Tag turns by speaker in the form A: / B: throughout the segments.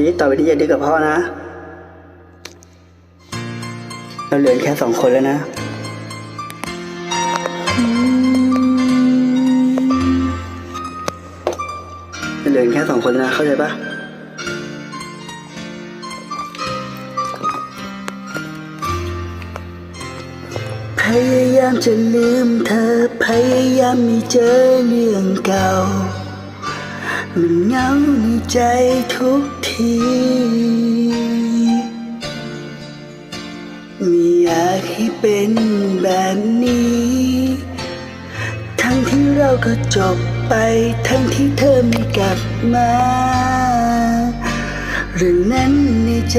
A: ชีวิตต่อไปนี้อย่าดื้อกับพ่อนะ เราเหลือแค่สองคนแล้วนะ เหลือแค่สองคนนะ เข้าใจปะพยายามจะลืมเธอ พยายามไม่เจอเรื่องเก่า มันเหงาในใจทุกที ไม่อยากให้เป็นแบบนี้ ทั้งที่เราก็จบไป ทั้งที่เธอไม่กลับมา เรื่องนั้นในใจ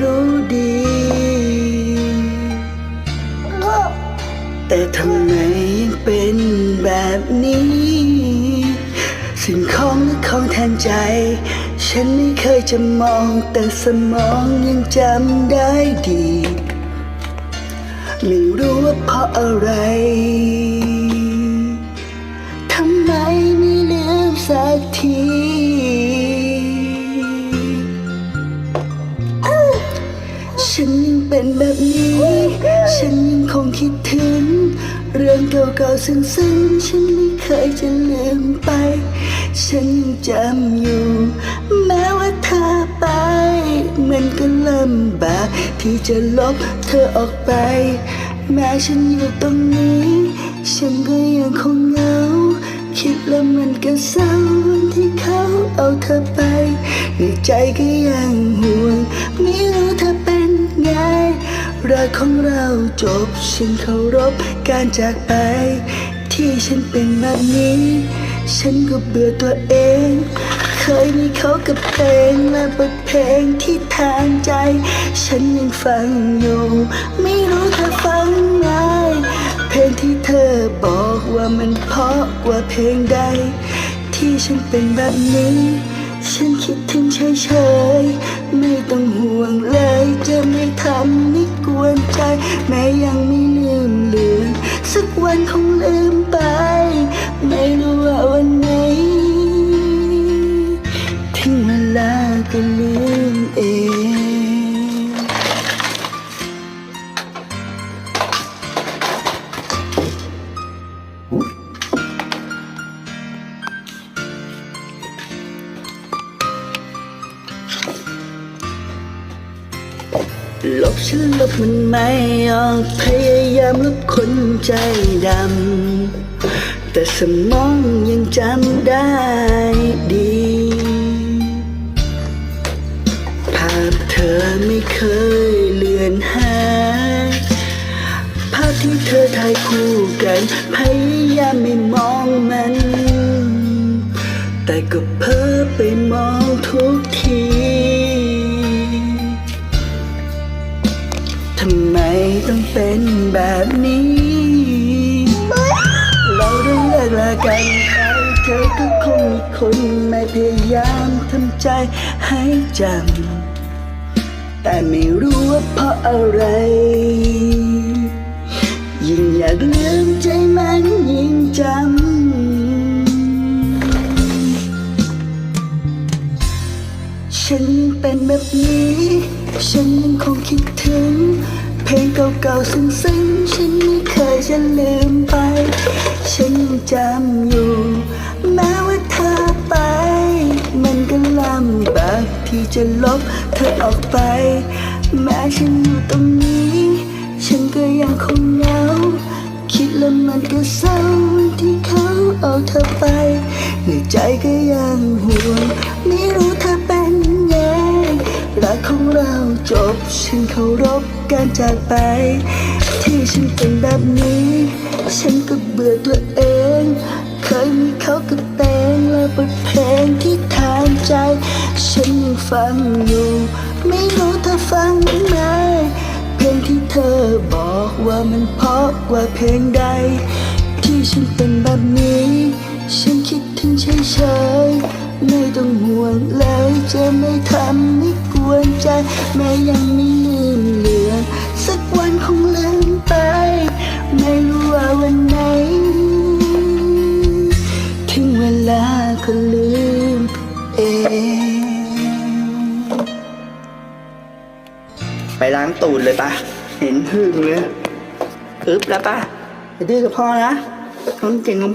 A: รู้ดี แต่ทำไมยังเป็นแบบนี้ สิ่งของของแทนใจ ฉันไม่เคยจะมองแต่สมองยังจำได้ดี ไม่รู้ว่าเพราะอะไร ทำไมไม่ลืมสักทีฉันยังเป็นแบบนี้ ฉันยังคงคิดถึง เรื่องเก่าๆซึ้งๆ ฉันไม่เคยจะลืมไป ฉันจำอยู่ แม้ว่าเธอไป มันก็ลำบากที่จะลบเธอออกไป แม้ฉันอยู่ตรงนี้ ฉันก็ยังคงเหงา คิดแล้วมันก็เศร้าวันที่เขาเอาเธอไป ในใจก็ยังห่วง ไม่รู้เธอเป็นไงรักของเราจบ ฉันเคารพการจากไป ที่ฉันเป็นแบบนี้ ฉันก็เบื่อตัวเอง เคยมีเขากับเพลงและบทเพลงที่ทางใจ ฉันยังฟังอยู่ ไม่รู้เธอฟังไหมเพลงที่เธอบอกว่ามันเพราะกว่าเพลงใด ที่ฉันเป็นแบบนี้ ฉันคิดถึงเฉยๆไม่ต้องห่วงเลย จะไม่ทำให้กวนใจ แม้ยังไม่ลืมเลือนสักวันคงลืมไป ก็ลืมเองลบฉันลบมันไม่ออกพยายามลบคนใจดำ แต่สมองยังจำได้ดี คู่กัน พยายามไม่มองมัน แต่ก็เพ้อไปมองทุกทีทำไมต้องเป็นแบบนี้ เราได้เลิกลากันไปเธอก็คงมีคนไม่พยายามทำใจให้จำแต่ไม่รู้ว่าเพราะอะไร ยิ่งอยากลืมใจมันยิ่งจำ ฉันเป็นแบบนี้ ฉันยังคงคิดถึง เพลงเก่าๆซึ้งๆ ฉันไม่เคยจะลืมไป ฉันยังจำอยู่ แม้ว่าเธอไป มันก็ลำบากที่จะลบเธอออกไป แม้ฉันอยู่ตรงนี้ ฉันก็ยังคงเหงาคิดแล้วมันก็เศร้าที่เขาเอาเธอไป ในใจก็ยังห่วงไม่รู้เธอเป็นไงรักของเราจบ ฉันเคารพการจากไป ที่ฉันเป็นแบบนี้ ฉันก็เบื่อตัวเอง เคยมีเขากับแตงและบทเพลงที่ทานใจ ฉันยังฟังอยู่ ว่าเพลงใด ที่ฉันเป็นแบบนี้ ฉันคิดถึงเฉยๆไม่ต้องห่วงเลยจะไม่ทำให้กวนใจ แม้ยังไม่ลืมเหลือนสักวันคงลืมไป ไม่รู้ว่าวันไหน ถึงเวลาก็ลืมเองไปล้างตูดเลยปะเห็นหึ่งเลย อึ๊บแล้วปะอย่าดื้อกับพ่อนะคนเก่งของ